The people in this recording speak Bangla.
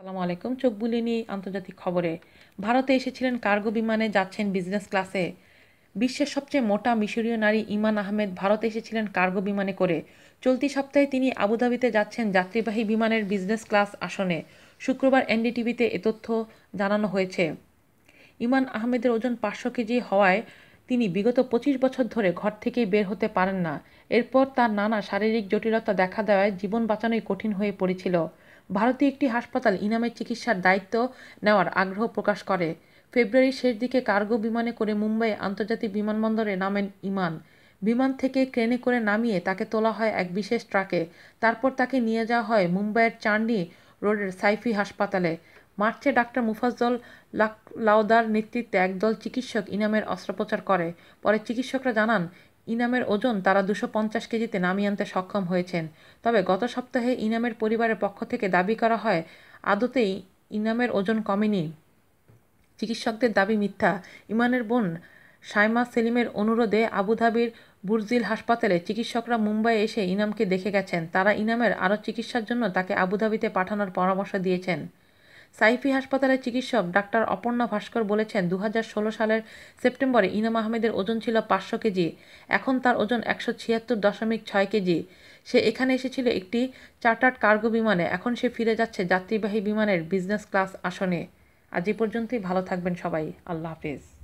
আসসালামু আলাইকুম। চোখ বুলিয়ে নিয়ে আন্তর্জাতিক খবরে। ভারতে এসেছিলেন কার্গো বিমানে যাচ্ছেন বিজনেস ক্লাসে বিশ্বের সবচেয়ে মোটা মিশরীয় নারী ইমান আহমেদ ভারতে এসেছিলেন কার্গো বিমানে করে। চলতি সপ্তাহে তিনি আবুধাবিতে যাচ্ছেন যাত্রীবাহী বিমানের বিজনেস ক্লাস আসনে। শুক্রবার এনডিটিভিতে এ তথ্য জানানো হয়েছে। ইমান আহমেদের ওজন পাঁচশো কেজি হওয়ায় তিনি বিগত পঁচিশ বছর ধরে ঘর থেকেই বের হতে পারেন না। এরপর তার নানা শারীরিক জটিলতা দেখা দেওয়ায় জীবন বাঁচানোই কঠিন হয়ে পড়েছিল। ভারতীয় একটি হাসপাতাল ইনামের চিকিৎসার দায়িত্ব নেওয়ার আগ্রহ প্রকাশ করে। ফেব্রুয়ারির শেষ দিকে কার্গো বিমানে করে মুম্বাই আন্তর্জাতিক বিমানবন্দরে নামেন ইমান। বিমান থেকে ক্রেনে করে নামিয়ে তাকে তোলা হয় এক বিশেষ ট্রাকে। তারপর তাকে নিয়ে যাওয়া হয় মুম্বাইয়ের চান্ডি রোডের সাইফি হাসপাতালে। মার্চে ডাক্তার মুফাজ্জল লাউদার নেতৃত্বে একদল চিকিৎসক ইনামের অস্ত্রোপচার করে। পরে চিকিৎসকরা জানান ইনামের ওজন তারা দুশো পঞ্চাশ কেজিতে নামিয়ে আনতে সক্ষম হয়েছেন। তবে গত সপ্তাহে ইনামের পরিবারের পক্ষ থেকে দাবি করা হয়, আদতেই ইনামের ওজন কমেনি। চিকিৎসকদের দাবি মিথ্যা। ইমানের বোন সাইমা সেলিমের অনুরোধে আবুধাবির বুরজিল হাসপাতালে চিকিৎসকরা মুম্বাই এসে ইনামকে দেখে গেছেন। তারা ইনামের আরও চিকিৎসার জন্য তাকে আবুধাবিতে পাঠানোর পরামর্শ দিয়েছেন। সাইফি হাসপাতালের চিকিৎসক ডাক্তার অপর্ণা ভাস্কর বলেছেন দু হাজার ষোলো সালের সেপ্টেম্বরে ইনাম আহমেদের ওজন ছিল পাঁচশো কেজি, এখন তার ওজন একশো ছিয়াত্তর দশমিক ছয় কেজি। সে এখানে এসেছিল একটি চার্টার্ড কার্গো বিমানে, এখন সে ফিরে যাচ্ছে যাত্রীবাহী বিমানের বিজনেস ক্লাস আসনে। আজ এ পর্যন্তই, ভালো থাকবেন সবাই, আল্লাহ হাফিজ।